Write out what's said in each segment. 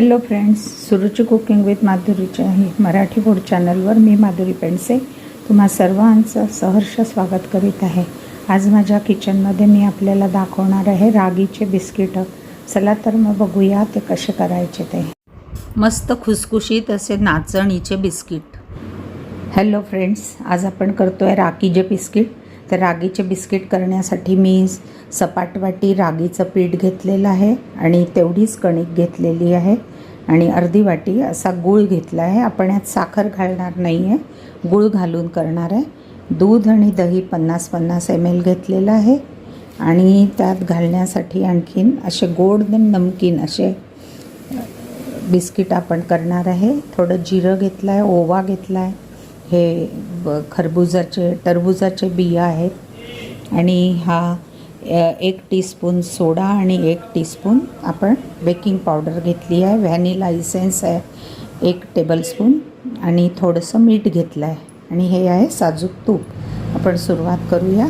Hello friends Suruchi cooking with माधुरीच्या आहे Marathi food चॅनलवर मी माधुरी पेंडसे. तुम्हा सर्वांचं सहर्ष स्वागत करीत आहे. आज माझ्या किचनमध्ये मी आपल्याला दाखवणार आहे रागीचे बिस्किटं. चला तर मग बघूया ते कसे करायचे ते. मस्त खुसखुशीत असे नाचणीचे बिस्किट. हॅलो फ्रेंड्स आज आपण करतो आहे रागीचे बिस्किट. तर रागीचे बिस्किट करण्यासाठी मी सपाट वाटी रागीचं पीठ घेतलेलं आहे आणि तेवढीच कणिक घेतलेली आहे. आणि अर्धी वाटी असा गूळ घेतला आहे. आपण यात साखर घालणार नाही आहे गूळ घालून करणार आहे. दूध आणि दही पन्नास पन्नास एम एल घेतलेलं आहे. आणि त्यात घालण्यासाठी आणखीन असे गोड नमकीन असे बिस्किट आपण करणार आहे. थोडं जिरं घेतलं आहे ओवा घेतला आहे हे ब खरबुजाचे टरबुजाचे बिया आहेत. आणि हा एक टीस्पून सोडा आणि एक टीस्पून आपण बेकिंग पावडर घेतली आहे. व्हॅनिला इसेन्स आहे. एक टेबलस्पून आणि थोडंसं मीठ घेतलं आहे आणि हे आहे साजूक तूप. आपण सुरुवात करूया.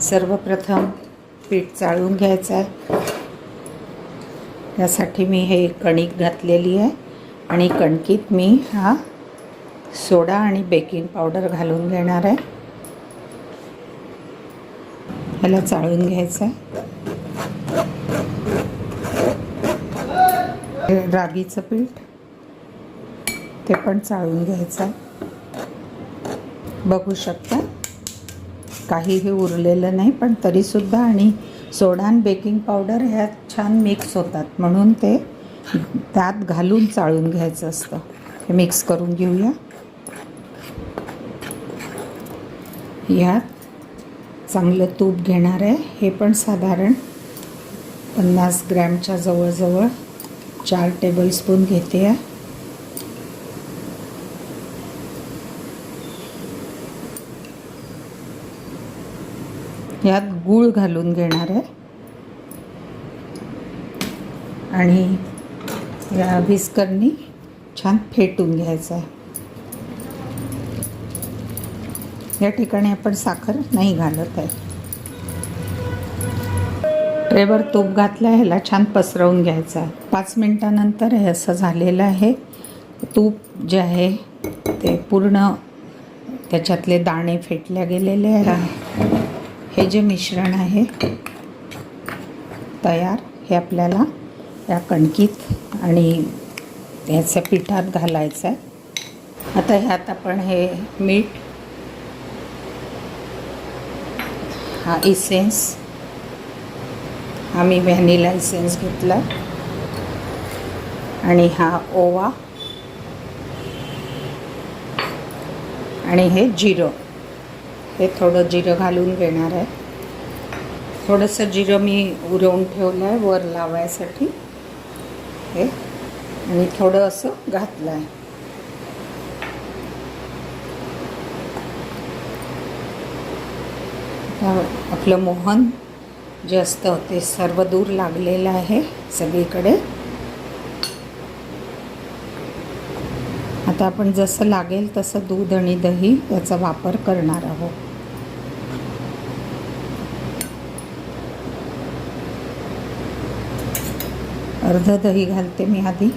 सर्वप्रथम पीठ चाळून घ्यायचं आहे त्यासाठी मी हे कणिक घातलेली आहे. आणि कणकीत मी हा सोडा आणि बेकिंग पावडर घालून घेणार आहे. ह्याला चाळून घ्यायचं. आहे रागीचं पीठ ते पण चाळून घ्यायचं. आहे बघू शकता. काहीही उरलेलं नाही पण तरीसुद्धा आणि सोडा आणि बेकिंग पावडर ह्यात छान मिक्स होतात. म्हणून ते त्यात घालून चाळून घ्यायचं असतं. हे मिक्स करून घेऊया. ह्यात चांगलं तूप घेणार आहे. हे पण साधारण पन्नास ग्रॅमच्या जवळजवळ चार टेबलस्पून घेते आहे. यात गूळ घालून घेणार आहे. आणि या व्हिस्करनी छान फेटून घ्यायचं आहे. या ठिकाणी आपण साखर नाही घालत आहे. ट्रेवर तूप घातलं आहे ह्याला छान पसरवून घ्यायचं. आहे पाच मिनटानंतर हे असं झालेलं आहे. तूप जे आहे ते पूर्ण त्याच्यातले दाणे फेटल्या गेलेले आहे हे जे मिश्रण आहे तयार हे आपल्याला या कणकीत आणि ह्याच्या पिठात घालायचं आहे. आता ह्यात आपण हे मीठ हा इसेन्स हा मी व्हॅनिला इसेन्स घेतला. आणि हा ओवा. आणि हे जिरं. हे थोडं जिरं घालून घेणार आहे. थोडंसं जिरं मी उरवून ठेवलं आहे वर लावायसाठी. हे. आणि थोडं असं घातलं आहे आपलं मोहन जे असतं ते सर्व दूर लागलेलं आहे सगळीकडे. आता आपण जसं लागेल तसं दूध आणि दही याचा वापर करणार आहोत. अर्ध दही घालते मी आधी.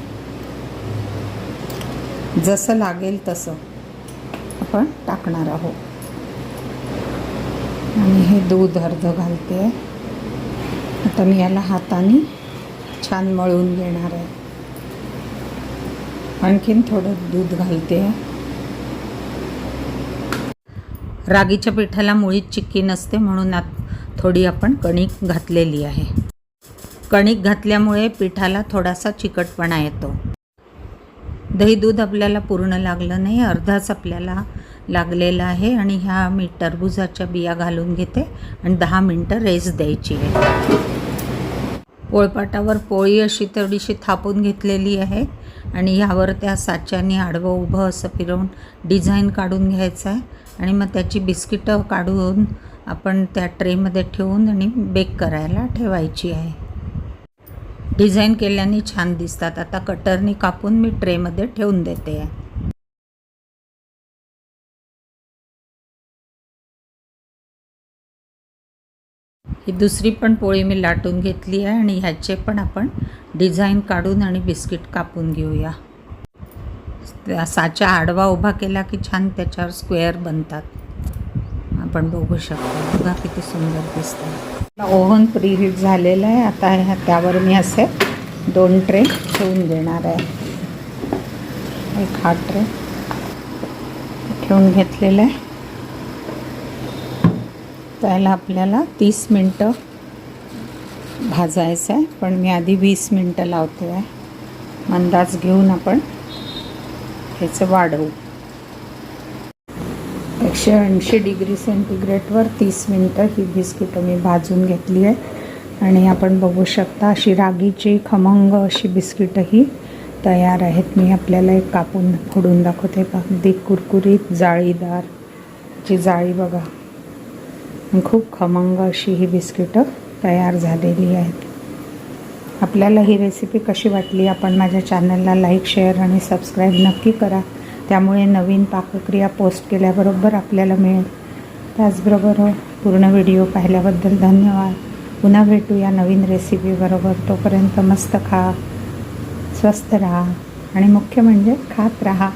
जसं लागेल तसं आपण टाकणार आहोत. आणि हे दूध अर्ध घालते. आता मी याला हाताने छान मळून घेणार आहे. आणखीन थोडं दूध घालते. रागीच्या पिठाला मुळीत चिक्की नसते म्हणून आत थोडी आपण कणिक घातलेली आहे. कणिक घातल्यामुळे पिठाला थोडासा चिकटपणा येतो. दही दूध आपल्याला पूर्ण लागलं नाही अर्धाच आपल्याला लागलेला आहे आणि ह्या मी टरबुजाच्या बिया घालून घेते आणि दहा मिनटं रेस्ट द्यायची आहे. पोळपाटावर पोळी अशी थोडीशी थापून घेतलेली आहे आणि ह्यावर त्या साच्याने आडवं उभं असं फिरवून डिझाईन काढून घ्यायचं आहे. आणि मग त्याची बिस्किटं काढून आपण त्या ट्रेमध्ये ठेवून आणि बेक करायला ठेवायची आहे. डिझाईन केल्याने छान दिसतात. आता कटरने कापून मी ट्रेमध्ये ठेवून देते. आहे ही दुसरी पण पोळी मी लाटून घेतली आहे आणि ह्याचे पण आपण डिझाईन काढून आणि बिस्किट कापून घेऊया. त्या साचा आडवा उभा केला की छान त्याच्यावर स्क्वेअर बनतात. आपण बघू शकतो. बघा किती सुंदर दिसतं ओव्हन प्रीहीट झालेलं आहे. आता ह्या त्यावर मी असे दोन ट्रे ठेवून देणार आहे. एक हा ट्रे ठेवून घेतलेला आहे. त्याला आपल्याला तीस मिनटं भाजायचं आहे. पण मी आधी वीस मिनटं लावते आहे. अंदाज घेऊन आपण ह्याचं वाढवू. एकशे ऐंशी डिग्री सेंटीग्रेडवर तीस मिनटं ही बिस्किटं मी भाजून घेतली आहे. आणि आपण बघू शकता अशी रागीची खमंग अशी बिस्किटं ही तयार आहेत. मी आपल्याला एक कापून फोडून दाखवते. अगदी कुरकुरीत जाळीदार जी जाळी बघा. खूप खमंग अशी ही बिस्किटं तयार झालेली आहेत. आपल्याला ही रेसिपी कशी वाटली आपण माझ्या चॅनलला लाईक शेअर आणि सबस्क्राईब नक्की करा. त्यामुळे नवीन पाकक्रिया पोस्ट केल्याबरोबर आपल्याला मिळेल. त्याचबरोबर हो, पूर्ण व्हिडिओ पाहिल्याबद्दल धन्यवाद. पुन्हा भेटू या नवीन रेसिपीबरोबर तोपर्यंत मस्त खा स्वस्त राहा आणि मुख्य म्हणजे खात राहा.